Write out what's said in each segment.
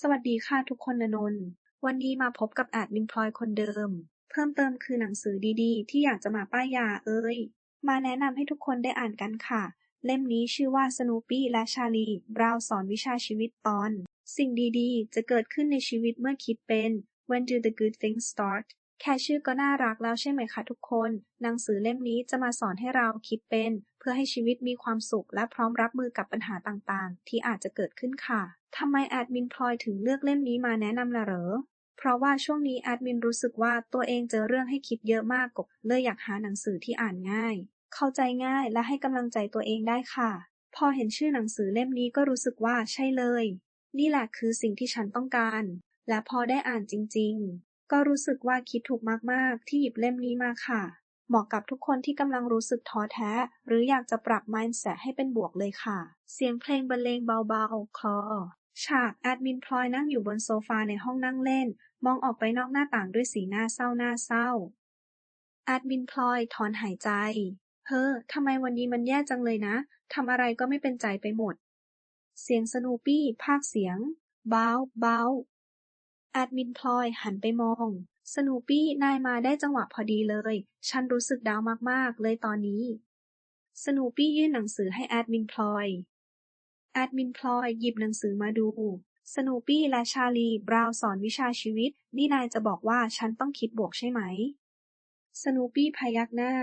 สวัสดีค่ะทุกคนนนนท์ วันนี้มาพบกับแอดมินพลอยคนเดิม เพิ่มเติมคือหนังสือดีๆ ที่อยากจะมาป้ายยาเอ้ย มาแนะนำให้ทุกคนได้อ่านกันค่ะ เล่มนี้ชื่อว่าสโนปี้และชาลีบราวสอนวิชาชีวิตตอน สิ่งดีๆ จะเกิดขึ้นในชีวิตเมื่อคิดเป็น When do the good things start แค่ชื่อก็น่ารักแล้วใช่ไหมคะทุกคน หนังสือเล่มนี้จะมาสอนให้เราคิดเป็น เพื่อให้ชีวิตมีความสุขและพร้อมรับมือกับปัญหาต่างๆ ที่อาจจะเกิดขึ้นค่ะ ทำไมแอดมินพลอยถึงเลือกเล่มนี้มาแนะนำล่ะเหรอ เพราะว่าช่วงนี้แอดมินรู้สึกว่าตัวเองเจอเรื่องให้คิดเยอะมากกบเลยอยากหาหนังสือที่อ่านง่าย เข้าใจง่ายและให้กำลังใจตัวเองได้ค่ะ พอเห็นชื่อหนังสือเล่มนี้ก็รู้สึกว่าใช่เลย นี่แหละคือสิ่งที่ฉันต้องการ และพอได้อ่านจริงๆ ก็รู้สึกว่าคิดถูกมาก ๆ ที่หยิบเล่มนี้มาค่ะ เหมาะกับทุกคนที่กำลังรู้สึกท้อแท้ หรืออยากจะปรับ mindset ให้เป็นบวกเลยค่ะ เสียงเพลงบรรเลงเบา ๆ คลอ ฉากแอดมินพลอยนั่งอยู่บนโซฟาในห้องนั่งเล่น มองออกไปนอกหน้าต่างด้วยสีหน้าเศร้าหน้าเศร้า แอดมินพลอยถอนหายใจ เฮ้อทำไมวันนี้มันแย่จังเลยนะ ทำอะไรก็ไม่เป็นใจไปหมด เสียงสนูปี้ภาคเสียงเบาเบา ดมินพลอยหันไปมอง สนูปี้นายมาได้จังหวะพอดีเลย ฉันรู้สึกดาวมากๆ เลยตอนนี้ สนูปี้ยื่นหนังสือให้แอดมินพลอย แอดมินพลอยหยิบหนังสือมาดู สนูปี้และชาลีบราวนสอนวิชาชีวิต นี่นายจะบอกว่าฉันต้องคิดบวกใช่ไหม สนูปี้พยักหน้า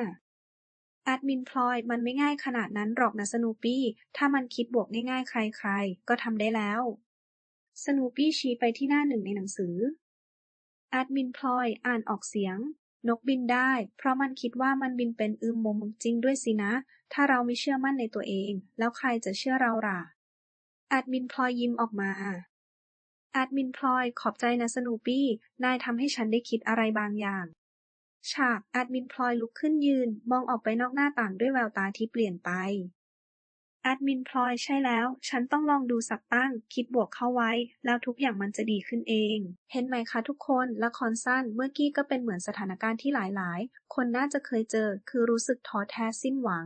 แอดมินพลอยมันไม่ง่ายขนาดนั้นหรอกนะสนูปี้ ถ้ามันคิดบวกง่ายๆใคร ๆ ก็ทำได้แล้ว สนูปี้ชี้ไปที่หน้าหนึ่งในหนังสือ แอดมินพลอยอ่านออกเสียง นกบินได้ เพราะมันคิดว่ามันบินเป็นอืมมมจริงด้วยสินะ ถ้าเราไม่เชื่อมั่นในตัวเอง แล้วใครจะเชื่อเราล่ะ แอดมินพลอยยิ้มออกมา แอดมินพลอยขอบใจนะสนูปี้ นายทำให้ฉันได้คิดอะไรบางอย่าง ฉากแอดมินพลอยลุกขึ้นยืน มองออกไปนอกหน้าต่างด้วยแววตาที่เปลี่ยนไป แอดมินพลอยใช่แล้ว ฉันต้องลองดูสักตั้ง คิดบวกเข้าไว้ แล้วทุกอย่างมันจะดีขึ้นเอง เห็นไหมคะทุกคน ละครสั้นเมื่อกี้ก็เป็นเหมือนสถานการณ์ที่หลายๆ คนน่าจะเคยเจอ คือรู้สึกท้อแท้สิ้นหวัง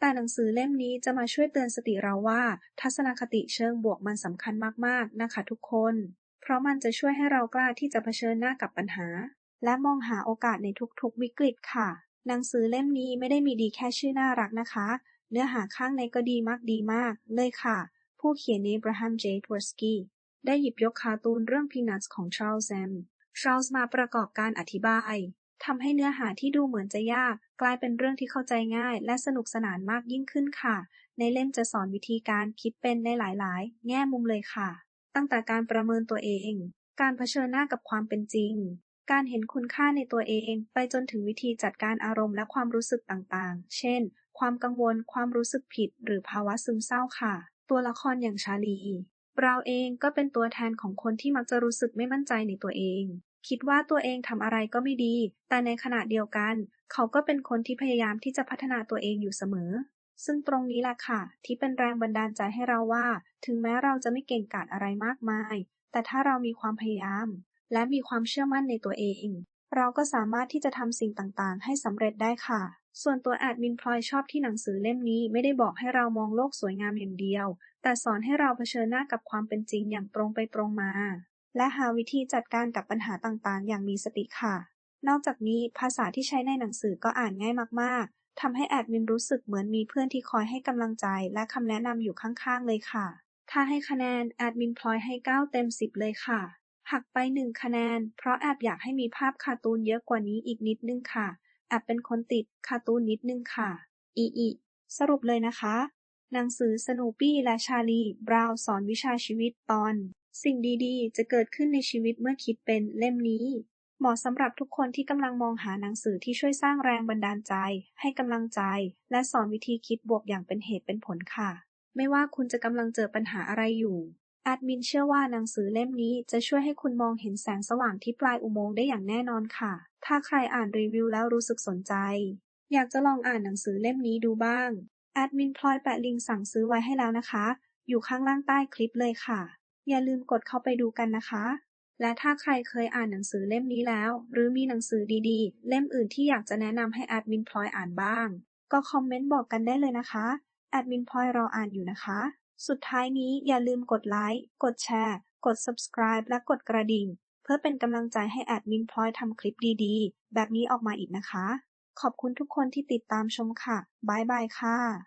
แต่หนังสือเล่มนี้จะมาช่วยเตือนสติเราว่า ทัศนคติเชิงบวกมันสำคัญมากๆ นะคะทุกคน เพราะมันจะช่วยให้เรากล้าที่จะเผชิญหน้ากับปัญหา และมองหาโอกาสในทุกๆ วิกฤตค่ะหนังสือเล่มนี้ไม่ได้มีดีแค่ชื่อน่ารักนะคะ เนื้อหาข้างในก็ดีมากดีมาก เลยค่ะ ผู้เขียนเนบราฮัม เจดวอร์สกี้ ได้หยิบยกคาร์ตูนเรื่องพีนัทของชาร์ลส์แซมชาร์ลส์มาประกอบการอธิบายทำให้เนื้อหาที่ดูเหมือนจะยาก กลายเป็นเรื่องที่เข้าใจง่าย และสนุกสนานมากยิ่งขึ้นค่ะ ในเล่มจะสอนวิธีการคิดเป็นในหลายๆ แง่มุมเลยค่ะ ตั้งแต่การประเมินตัวเอง การเผชิญหน้ากับความเป็นจริง การเห็นคุณค่าในตัวเอง ไปจนถึงวิธีจัดการอารมณ์และความรู้สึกต่างๆ เช่น ความกังวล ความรู้สึกผิด หรือภาวะซึมเศร้าค่ะ ตัวละครอย่างชาลีเราเองก็เป็นตัวแทนของคนที่มักจะรู้สึกไม่มั่นใจในตัวเอง คิดว่าตัวเองทำอะไรก็ไม่ดี แต่ในขณะเดียวกัน เขาก็เป็นคนที่พยายามที่จะพัฒนาตัวเองอยู่เสมอ ซึ่งตรงนี้แหละค่ะ ที่เป็นแรงบันดาลใจให้เราว่า ถึงแม้เราจะไม่เก่งกาจอะไรมากมาย แต่ถ้าเรามีความพยายาม และมีความเชื่อมั่นในตัวเอง เราก็สามารถที่จะทำสิ่งต่างๆ ให้สำเร็จได้ค่ะ ส่วนตัวแอดมินพลอยชอบที่หนังสือเล่มนี้ไม่ได้บอกให้เรามองโลกสวยงามอย่างเดียว แต่สอนให้เราเผชิญหน้ากับความเป็นจริงอย่างตรงไปตรงมา และหาวิธีจัดการกับปัญหาต่างๆ อย่างมีสติค่ะ นอกจากนี้ภาษาที่ใช้ในหนังสือก็อ่านง่ายมากๆทำให้แอดมินรู้สึกเหมือนมีเพื่อนที่คอยให้กำลังใจและคำแนะนำอยู่ข้างๆ เลยค่ะ ถ้าให้คะแนนแอดมินพลอยให้ 9 เต็ม 10 เลยค่ะหักไป 1 คะแนน เพราะแอบอยากให้มีภาพการ์ตูนเยอะกว่านี้อีกนิดนึงค่ะ แอบเป็นคนติดการ์ตูนนิดนึงค่ะ อีอีสรุปเลยนะคะ หนังสือสโนปี้และชาลี บราวน์สอนวิชาชีวิตตอน สิ่งดีๆ จะเกิดขึ้นในชีวิตเมื่อคิดเป็นเล่มนี้ เหมาะสำหรับทุกคนที่กำลังมองหาหนังสือที่ช่วยสร้างแรงบันดาลใจ ให้กำลังใจ และสอนวิธีคิดบวกอย่างเป็นเหตุเป็นผลค่ะ ไม่ว่าคุณจะกำลังเจอปัญหาอะไรอยู่ แอดมินเชื่อว่าหนังสือเล่มนี้จะช่วยให้คุณมองเห็นแสงสว่างที่ปลายอุโมงค์ได้อย่างแน่นอนค่ะ ถ้าใครอ่านรีวิวแล้วรู้สึกสนใจ อยากจะลองอ่านหนังสือเล่มนี้ดูบ้าง แอดมินพลอยแปะลิงก์สั่งซื้อไว้ให้แล้วนะคะ อยู่ข้างล่างใต้คลิปเลยค่ะ อย่าลืมกดเข้าไปดูกันนะคะ และถ้าใครเคยอ่านหนังสือเล่มนี้แล้ว หรือมีหนังสือดีๆ เล่มอื่นที่อยากจะแนะนำให้แอดมินพลอยอ่านบ้าง ก็คอมเมนต์บอกกันได้เลยนะคะ แอดมินพลอยรออ่านอยู่นะคะ สุดท้ายนี้อย่าลืมกดไลค์ กดแชร์ กด subscribe และกดกระดิ่ง เพื่อเป็นกำลังใจให้แอดมินพลอยทำคลิปดีๆ แบบนี้ออกมาอีกนะคะ ขอบคุณทุกคนที่ติดตามชมค่ะ บ๊ายบายค่ะ